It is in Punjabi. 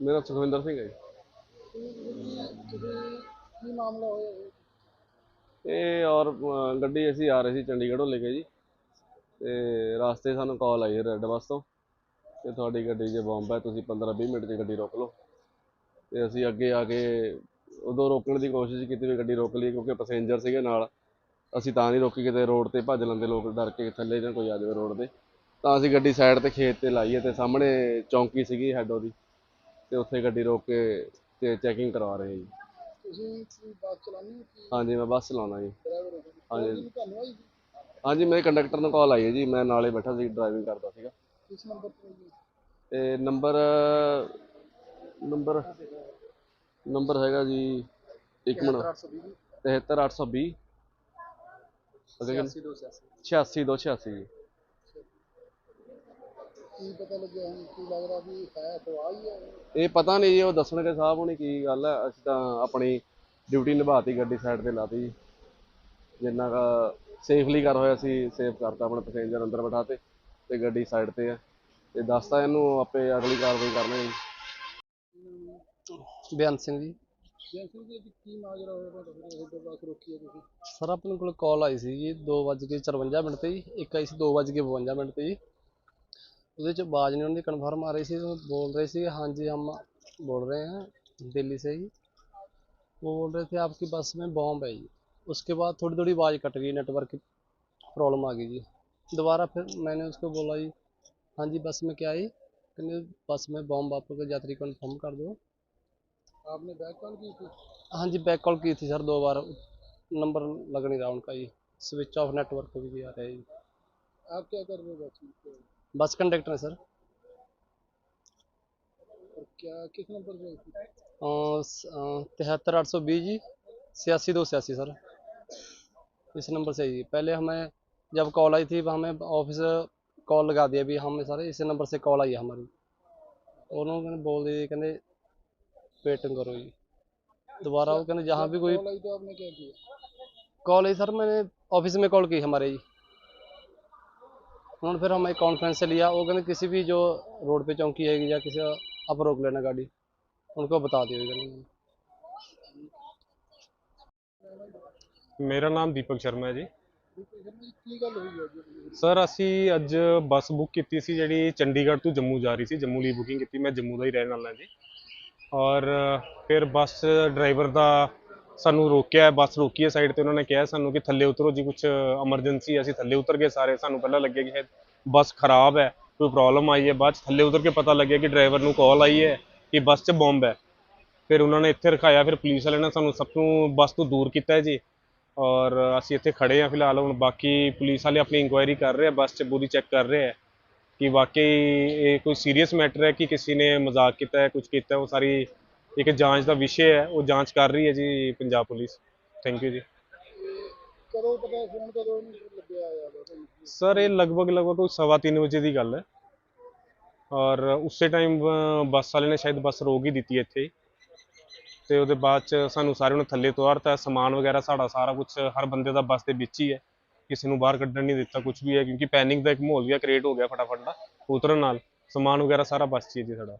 ਮੇਰਾ ਸੁਖਵਿੰਦਰ ਸਿੰਘ ਹੈ ਜੀ। ਤੁਸੀਂ ਕੀ ਮਾਮਲਾ ਹੋਇਆ ਇਹ? ਇਹ ਔਰ ਗੱਡੀ ਅਸੀਂ ਆ ਰਹੇ ਸੀ ਚੰਡੀਗੜ੍ਹੋਂ ਲੈ ਕੇ ਜੀ। ਤੇ ਰਾਸਤੇ ਸਾਨੂੰ ਕਾਲ ਆਈ ਰੈੱਡ ਬੱਸ ਤੋਂ ਕਿ ਤੁਹਾਡੀ ਗੱਡੀ 'ਚ ਬੰਬ ਹੈ ਤੁਸੀਂ 15-20 ਮਿੰਟ 'ਚ ਗੱਡੀ ਰੋਕ ਲਓ। ਤੇ ਅਸੀਂ ਅੱਗੇ ਆ ਕੇ ਉਦੋਂ ਰੋਕਣ ਦੀ ਕੋਸ਼ਿਸ਼ ਕੀਤੀ ਵੀ ਗੱਡੀ ਰੋਕ ਲਈ ਕਿਉਂਕਿ ਪੈਸੇਂਜਰ ਸੀਗੇ ਨਾਲ। ਅਸੀਂ ਤਾਂ ਨਹੀਂ ਰੋਕੀ ਕਿਤੇ ਰੋਡ ਤੇ ਭੱਜ ਲੈਂਦੇ ਲੋਕ ਡਰ ਕੇ ਥੱਲੇ ਨਾ ਕੋਈ ਆ ਜਾਵੇ ਰੋਡ ਤੇ। ਤਾਂ ਅਸੀਂ ਗੱਡੀ ਸਾਈਡ ਤੇ ਖੇਤ ਤੇ ਲਾਈਏ ਤੇ ਸਾਹਮਣੇ ਚੌਂਕੀ ਸੀਗੀ ਹੈਡ ਉਹਦੀ। ਤੇ ਉੱਥੇ ਗੱਡੀ ਰੋਕ ਕੇ ਤੇ ਚੈਕਿੰਗ ਕਰਵਾ ਰਹੇ ਜੀ। ਤੁਸੀਂ ਕੀ ਬੱਸ ਚਲਾਉਂਦੇ ਹੋ ਕਿ ਹਾਂਜੀ ਮੈਂ ਬੱਸ ਚਲਾਉਣਾ ਜੀ। ਡਰਾਈਵਰ ਹੋ ਹਾਂਜੀ। ਤੁਸੀਂ ਤੁਹਾਨੂੰ ਆਈ ਸੀ? ਹਾਂਜੀ ਮੇਰੇ ਕੰਡਕਟਰ ਨੂੰ ਕਾਲ ਆਈ ਹੈ ਜੀ ਮੈਂ ਨਾਲੇ ਬੈਠਾ ਸੀ ਡਰਾਈਵਿੰਗ ਕਰਦਾ ਸੀਗਾ। ਕਿਸ ਨੰਬਰ ਤੇ ਹੋਈ ਤੇ ਨੰਬਰ ਨੰਬਰ ਨੰਬਰ ਹੈਗਾ ਜੀ ਇੱਕ ਮਿੰਟ। 820 73820 ਅਗੇ 8286 86286 ਜੀ। ਕੀ ਪਤਾ ਲੱਗਿਆ ਹੁਣ ਕੀ ਲੱਗਦਾ ਵੀ ਹੈ ਫਵਾ ਹੀ ਹੈ। ਇਹ ਪਤਾ ਨਹੀਂ ਜੀ ਉਹ ਦੱਸਣਗੇ ਸਾਹਿਬ ਹੁਣੀ ਕੀ ਗੱਲ ਹੈ। ਅਸੀਂ ਤਾਂ ਆਪਣੀ ਡਿਊਟੀ ਨਿਭਾਤੀ ਗੱਡੀ ਸਾਈਡ ਤੇ ਲਾਤੀ ਜੀ। ਜਿੰਨਾ ਕਾ ਸੇਫਲੀ ਕਰ ਹੋਇਆ ਸੀ ਸੇਫ ਕਰਤਾ ਆਪਣਾ ਪੈਸੇਂਜਰ ਅੰਦਰ ਬਿਠਾਤੇ ਤੇ ਗੱਡੀ ਸਾਈਡ ਤੇ ਹੈ ਤੇ ਦੱਸਤਾ ਇਹਨੂੰ ਆਪੇ ਅਗਲੀ ਕਾਰਵਾਈ ਕਰਨਾ ਜੀ। ਬਿਆਨ ਸਿੰਘ ਜੀ। ਜੈਸੇ ਜੀ ਅੱਜ ਕੀ ਮਾਜਰਾ ਹੋਇਆ ਤੁਹਾਡਾ? ਫਿਰ ਇਹ ਰੋਕੀ ਹੈ ਤੁਸੀਂ। ਸਰ ਆਪਣੇ ਕੋਲ ਕਾਲ ਆਈ ਸੀ ਜੀ 2:54 ਮਿੰਟ ਤੇ ਜੀ। ਇੱਕ ਆਈ ਸੀ 2:52 ਮਿੰਟ ਤੇ ਜੀ। ਉਹਦੇ ਚ ਆਵਾਜ਼ ਨਹੀਂ ਉਹਨਾਂ ਦੀ ਕਨਫਰਮ ਆ ਰਹੀ ਸੀ ਉਹ बोल रहे थे हाँ जी हम बोल रहे हैं दिल्ली से ही वो बोल रहे थे आपकी बस में बॉम्ब है जी उसके बाद थोड़ी थोड़ी आवाज़ कट गई नेटवर्क की प्रॉब्लम आ गई जी दोबारा फिर मैंने उसको बोला जी हाँ जी बस में क्या है कहने बस में बॉम्ब आपको यात्री कन्फर्म कर दो आपने बैक कॉल की थी हाँ जी बैक कॉल की थी सर दो बार नंबर लग नहीं रहा उनका ये स्विच ऑफ नेटवर्क भी आ रहा है जी आप क्या कर रहे हो बस कंडक्टर है सर। और क्या किस नंबर पे तिहत्तर आठ सौ बीस जी छियासी दो छियासी सर। इस नंबर से जी पहले हमें जब कॉल आई थी हमें ऑफ़िस कॉल लगा दिया भी हमें सर इस नंबर से कॉल आई है हमारी। और उन्होंने बोल दिया कहते वेटिंग करो जी दोबारा वो कहते जहाँ भी कोई कॉल आई तो आपने क्या किया? कॉल है सर मैंने ऑफ़िस में कॉल की हमारे जी उन्होंने फिर हमें कॉन्फ्रेंस से लिया वो कहते किसी भी जो रोड पे चौकी है या किसी आप रोक लेना गाड़ी उनको बता दियो कहते ਮੇਰਾ ਨਾਮ ਦੀਪਕ ਸ਼ਰਮਾ ਹੈ ਜੀ ਠੀਕ ਹੈ ਜੀ ਕੀ ਗੱਲ ਹੋਈ ਹੈ ਜੀ ਸਰ ਅਸੀਂ ਅੱਜ ਬੱਸ ਬੁੱਕ ਕੀਤੀ ਸੀ ਜਿਹੜੀ ਚੰਡੀਗੜ੍ਹ ਤੋਂ ਜੰਮੂ ਜਾ ਰਹੀ ਸੀ ਜੰਮੂ ਲਈ ਬੁਕਿੰਗ ਕੀਤੀ ਮੈਂ ਜੰਮੂ ਦਾ ਹੀ ਰਹਿਣ ਵਾਲਾ ਜੀ ਔਰ ਫਿਰ ਬੱਸ ਡਰਾਈਵਰ ਦਾ ਸਾਨੂੰ ਰੋਕਿਆ, ਬੱਸ ਰੋਕੀ ਹੈ ਸਾਈਡ ਤੇ ਉਹਨਾਂ ਨੇ ਕਿਹਾ ਸਾਨੂੰ ਕਿ ਥੱਲੇ ਉਤਰੋ ਜੀ ਕੁਝ ਐਮਰਜੈਂਸੀ ਹੈ, ਅਸੀਂ ਥੱਲੇ ਉਤਰ ਗਏ ਸਾਰੇ, ਸਾਨੂੰ ਪਹਿਲਾਂ ਲੱਗਿਆ ਕਿ ਸ਼ਾਇਦ ਬੱਸ ਖਰਾਬ ਹੈ, ਕੋਈ ਪ੍ਰੋਬਲਮ ਆਈ ਹੈ, ਬਾਅਦ 'ਚ ਥੱਲੇ ਉਤਰ ਕੇ ਪਤਾ ਲੱਗਿਆ ਕਿ ਡਰਾਈਵਰ ਨੂੰ ਕਾਲ ਆਈ ਹੈ ਕਿ ਬੱਸ 'ਚ ਬੰਬ ਹੈ। ਫਿਰ ਉਹਨਾਂ ਨੇ ਇੱਥੇ ਰਖਾਇਆ, ਫਿਰ ਪੁਲਿਸ ਵਾਲਿਆਂ ਨੇ ਸਾਨੂੰ ਸਭ ਤੋਂ ਬੱਸ ਤੋਂ ਦੂਰ ਕੀਤਾ ਜੀ ਔਰ ਅਸੀਂ ਇੱਥੇ ਖੜੇ ਆ ਫਿਲਹਾਲ, ਹੁਣ ਬਾਕੀ ਪੁਲਿਸ ਵਾਲੇ ਆਪਣੀ ਇਨਕੁਆਇਰੀ ਕਰ ਰਹੇ ਆ ਬੱਸ 'ਚ ਪੂਰੀ ਚੈੱਕ ਕਰ ਰਹੇ ਆ ਕਿ ਵਾਕਈ ਇਹ ਕੋਈ ਸੀਰੀਅਸ ਮੈਟਰ ਹੈ ਕਿ ਕਿਸੇ ਨੇ ਮਜ਼ਾਕ ਕੀਤਾ ਹੈ ਕੁਝ ਕੀਤਾ ਉਹ ਸਾਰੀ ਇੱਕ ਜਾਂਚ ਦਾ ਵਿਸ਼ੇ ਹੈ ਉਹ ਜਾਂਚ ਕਰ ਰਹੀ ਹੈ ਜੀ ਪੰਜਾਬ ਪੁਲਿਸ। ਥੈਂਕ ਯੂ ਜੀ। ਕਦੋਂ ਪਤਾ ਫੋਨ ਕਦੋਂ ਨਹੀਂ ਲੱਗਿਆ ਆਇਆ ਵਾ? ਤੁਹਾਨੂੰ? ਸਰ ਇਹ ਲਗਭਗ ਲਗਭਗ ਕੋਈ ਸਵਾ ਤਿੰਨ ਵਜੇ ਦੀ ਗੱਲ ਹੈ। ਔਰ ਉਸੇ ਟਾਈਮ ਬੱਸ ਵਾਲੇ ਨੇ ਸ਼ਾਇਦ ਬੱਸ ਰੋਕ ਹੀ ਦਿੱਤੀ ਇੱਥੇ ਹੀ। ਤੇ ਉਹਦੇ ਬਾਅਦ ਚ ਸਾਨੂੰ ਸਾਰਿਆਂ ਨੂੰ ਥੱਲੇ ਉਤਾਰਤਾ ਸਮਾਨ ਵਗੈਰਾ ਸਾਡਾ ਸਾਰਾ ਕੁਝ ਹਰ ਬੰਦੇ ਦਾ ਬੱਸ ਦੇ ਵਿੱਚ ਹੀ ਹੈ। ਕਿਸੇ ਨੂੰ ਬਾਹਰ ਕੱਢਣ ਨਹੀਂ ਦਿੱਤਾ ਕੁਝ ਵੀ ਹੈ ਕਿਉਂਕਿ ਪੈਨਿਕ ਦਾ ਇੱਕ ਮਾਹੌਲ ਵੀ ਕ੍ਰੀਏਟ ਹੋ ਗਿਆ ਫਟਾਫਟ ਦਾ ਉਤਰਨ ਨਾਲ। ਸਮਾਨ ਵਗੈਰਾ ਸਾਰਾ ਬੱਸ 'ਚ ਹੀ ਹੈ ਜੀ ਸਾਡਾ।